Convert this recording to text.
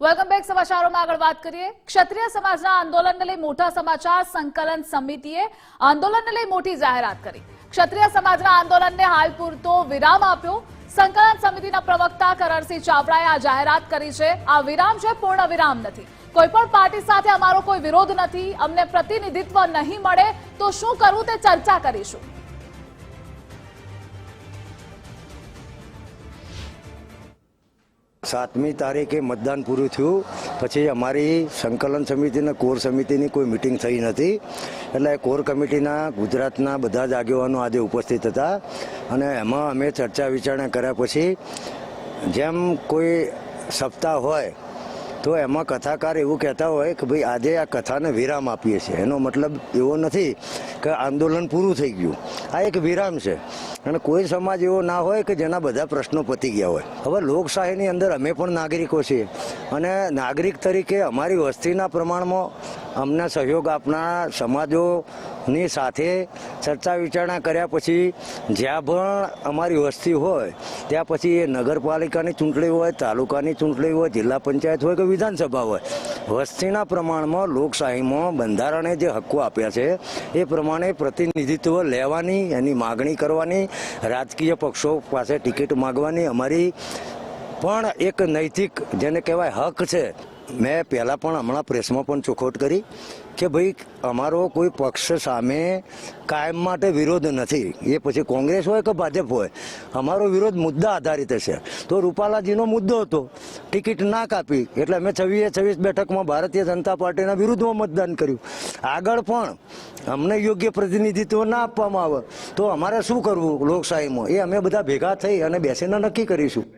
Welcome back સમાચારોમાં આગળ વાત કરીએ. ક્ષત્રિય સમાજના આંદોલનને લઈ મોટા સમાચાર સંકલન સમિતિએ આંદોલનને લઈ મોટી જાહેરાત કરી. ક્ષત્રિય સમાજના આંદોલનને હાલ પૂરતો વિરામ આપ્યો. સંકલન સમિતિના પ્રવક્તા કરણસિંહ ચાવડાએ આ જાહેરાત કરી છે. આ વિરામ છે, પૂર્ણ વિરામ નથી. કોઈ પણ પાર્ટી સાથે અમારો કોઈ વિરોધ નથી. અમને પ્રતિનિધિત્વ નહીં મળે તો શું કરવું તે ચર્ચા કરીશું. સાતમી તારીખે મતદાન પૂરું થયું. પછી અમારી સંકલન સમિતિને કોર સમિતિની કોઈ મિટિંગ થઈ નથી. એટલે કોર કમિટીના ગુજરાતના બધા જ આગેવાનો આજે ઉપસ્થિત હતા. અને એમાં અમે ચર્ચા વિચારણા કર્યા પછી જેમ કોઈ સપ્તાહ હોય, તો એમાં કથાકાર એવું કહેતા હોય કે ભાઈ આજે આ કથાને વિરામ આપીએ છીએ. એનો મતલબ એવો નથી કે આંદોલન પૂરું થઈ ગયું. આ એક વિરામ છે. અને કોઈ સમાજ એવો ના હોય કે જેના બધા પ્રશ્નો પતી ગયા હોય. હવે લોકશાહીની અંદર અમે પણ નાગરિકો છીએ. અને નાગરિક તરીકે અમારી વસ્તીના પ્રમાણમાં અમને સહયોગ આપનાર સમાજોની સાથે ચર્ચા વિચારણા કર્યા પછી જ્યાં પણ અમારી વસ્તી હોય, ત્યાં પછી એ નગરપાલિકાની ચૂંટણી હોય, તાલુકાની ચૂંટણી હોય, જિલ્લા પંચાયત હોય કે વિધાનસભા હોય, વસ્તીના પ્રમાણમાં લોકશાહીમાં બંધારણે જે હક્કો આપ્યા છે, એ પ્રમાણે પ્રતિનિધિત્વ લેવાની એની માગણી કરવાની, રાજકીય પક્ષો પાસે ટિકિટ માગવાની અમારી પણ એક નૈતિક જેને કહેવાય હક છે મેં પહેલાં પણ હમણાં પ્રેસમાં પણ ચોખવટ કરી કે ભાઈ, અમારો કોઈ પક્ષ સામે કાયમ માટે વિરોધ નથી. એ પછી કોંગ્રેસ હોય કે ભાજપ હોય, અમારો વિરોધ મુદ્દા આધારિત છે તો રૂપાલાજીનો મુદ્દો હતો, ટિકિટ ના કાપી. એટલે અમે છવ્વીસે છવ્વીસ બેઠકમાં ભારતીય જનતા પાર્ટીના વિરુદ્ધમાં મતદાન કર્યું. આગળ પણ અમને યોગ્ય પ્રતિનિધિત્વ ના આપવામાં આવે. તો અમારે શું કરવું લોકશાહીમાં? એ અમે બધા ભેગા થઈ અને બેસીને નક્કી કરીશું.